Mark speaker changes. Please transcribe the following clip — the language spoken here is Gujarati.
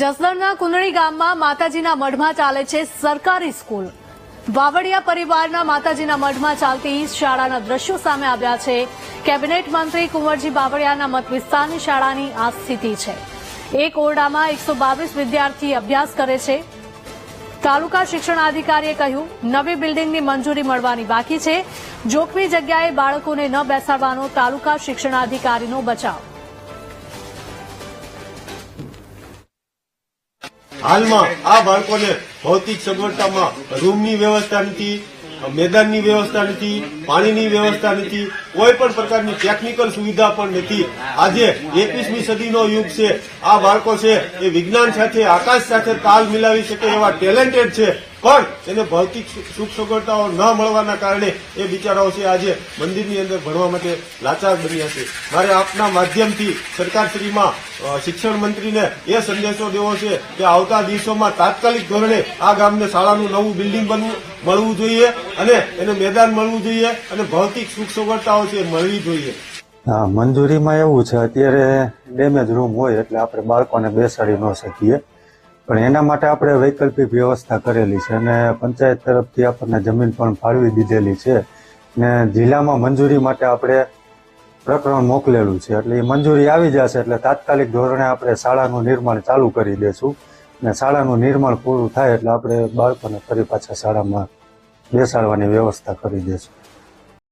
Speaker 1: જસદણના કુંદળી ગામમાં માતાજીના મઢમાં ચાલે છે સરકારી સ્કૂલ. વાવડિયા પરિવારના માતાજીના મઢમાં ચાલતી શાળાના દ્રશ્યો સામે આવ્યા છે. કેબિનેટ મંત્રી કુંવરજી બાવળિયાના મત વિસ્તારની શાળાની આ સ્થિતિ છે. એક ઓરડામાં એકસો બાવીસ વિદ્યાર્થી અભ્યાસ કરે છે. તાલુકા શિક્ષણાધિકારીએ કહ્યું, નવી બિલ્ડિંગની મંજૂરી મળવાની બાકી છે. જોખમી જગ્યાએ બાળકોને ન બેસાડવાનો તાલુકા શિક્ષણાધિકારીનો બચાવ.
Speaker 2: હાલમાં આ બાળકોને ભૌતિક સગવડતામાં રૂમની વ્યવસ્થા નથી મેદાનની વ્યવસ્થા નથી પાણીની વ્યવસ્થા નથી કોઈ પણ પ્રકારની ટેકનિકલ સુવિધા પણ નથી. આજે એકવીસમી સદીનો યુગ છે. આ બાળકો છે એ વિજ્ઞાન સાથે, આકાશ સાથે તાલ મિલાવી શકે એવા ટેલેન્ટેડ છે. પણ એને ભૌતિક સુખ સગવડતાઓ ન મળવાના કારણે એ બિચારાઓ છે આજે મંદિરની અંદર ભણવા માટે લાચાર બન્યા છે. મારે આપના માધ્યમથી સરકારશ્રીમાં શિક્ષણ મંત્રીને એ સંદેશો દેવો છે કે આવતા દિવસોમાં તાત્કાલિક ધોરણે આ ગામને શાળાનું નવું બિલ્ડિંગ બનવું, મળવું જોઈએ અને એને મેદાન મળવું જોઈએ અને ભૌતિક સુખ સગવડતાઓ છે, મળવી જોઈએ.
Speaker 3: હા, મંજૂરીમાં એવું છે, અત્યારે ડેમેજ રૂમ હોય એટલે આપણે બાળકોને બેસાડી ન શકીએ. પણ એના માટે આપણે વૈકલ્પિક વ્યવસ્થા કરેલી છે અને પંચાયત તરફથી આપણને જમીન પણ ફાળવી દીધેલી છે ને જિલ્લામાં મંજૂરી માટે આપણે પ્રકરણ મોકલેલું છે. એટલે એ મંજૂરી આવી જશે એટલે તાત્કાલિક ધોરણે આપણે શાળાનું નિર્માણ ચાલુ કરી દેશું ને શાળાનું નિર્માણ પૂરું થાય એટલે આપણે બાળકોને ફરી પાછા શાળામાં બેસાડવાની વ્યવસ્થા કરી દેશું.